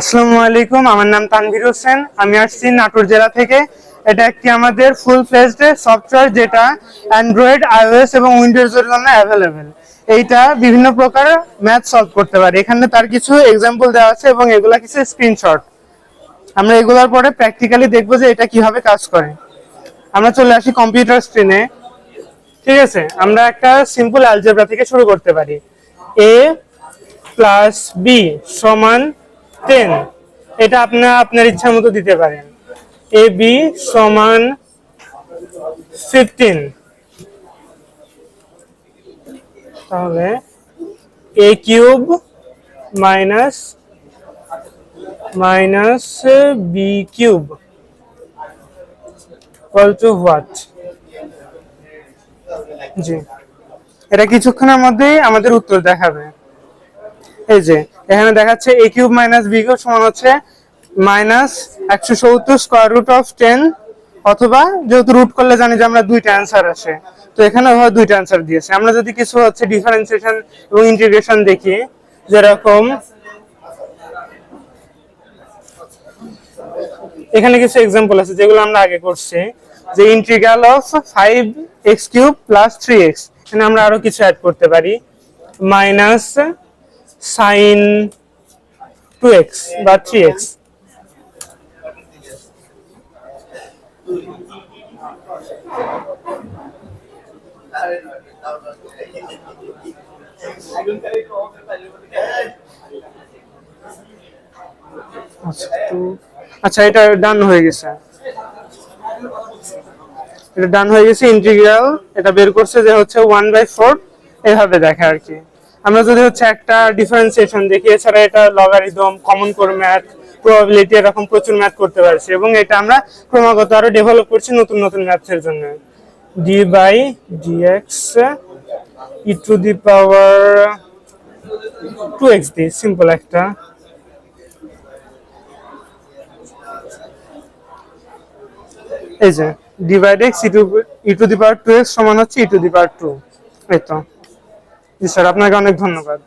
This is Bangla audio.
আসসালামু আলাইকুম, আমার নাম তানভীর হোসেন। আমি আসছি নাটোর জেলা থেকে। এটা একটি আমাদের ফুল ফ্লেজড সফটওয়্যার যেটা অ্যান্ড্রয়েড আইওএস এবং উইন্ডোজ এর জন্য অ্যাভেলেবেল এইটা বিভিন্ন প্রকার ম্যাথ সলভ করতে পারে। এখানে তার কিছু এক্সাম্পল দেওয়া আছে এবং এগুলা কিছু স্ক্রিনশট আমরা এগুলোর পরে প্র্যাকটিক্যালি দেখব যে এটা কীভাবে কাজ করে। আমরা চলে আসি কম্পিউটার স্ক্রিনে ঠিক আছে? আমরা একটা সিম্পল অ্যালজেব্রা থেকে শুরু করতে পারি। এ প্লাস বি সমান টেন। এটা আপনার আপনার ইচ্ছা মতো দিতে পারেন। এ বি সমান ফিফটিন। তাহলে A cube minus minus B cube to what জি। এটা কিছুক্ষণের মধ্যেই আমাদের উত্তর দেখাবে। এই যে, এখানে দেখাচ্ছে A cube minus B cube সমান হচ্ছে মাইনাস একশো সত্তর স্কোয়ার রুট অফ টেন, অথবা যেহেতু রুট করলে জানি যে আমরা দুইটা অ্যান্সার আসে। তো এখানে হয় দুইটা অ্যান্সার দিয়েছে। আমরা যদি কিছু হচ্ছে ডিফারেন্সিয়েশন এবং ইন্টিগ্রেশন দেখি, যেরকম এখানে কিছু এক্সাম্পল আছে যেগুলো আমরা আগে করছি, যে integral of five X cube plus three X এখানে আমরা আরও কিছু অ্যাড করতে পারি। মাইনাস সাইন টু এক্স বা থ্রি এক্স। আচ্ছা এটা ডান হয়ে গেছে। এটা ডান হয়ে গেছে ইন্টিগ্রাল এটা বের করছে যে হচ্ছে ওয়ান বাই ফোর এভাবে দেখে আর কি। আমরা যদি হচ্ছে একটা ডিফারেন্সিয়েশন দেখি, এছাড়া এটা logarithm common core math probability এরকম প্রচুর ম্যাথ করতে পারছি এবং এটা আমরা ক্রমাগত আরও ডেভেলপ করছি নতুন নতুন ম্যাথের জন্য। D by DX E to the power two X the simple একটা। এই যে divide X E to E to the power two X সমান হচ্ছে ই টু দি পাওয়ার টু এই তো। জি স্যার আপনাকে অনেক ধন্যবাদ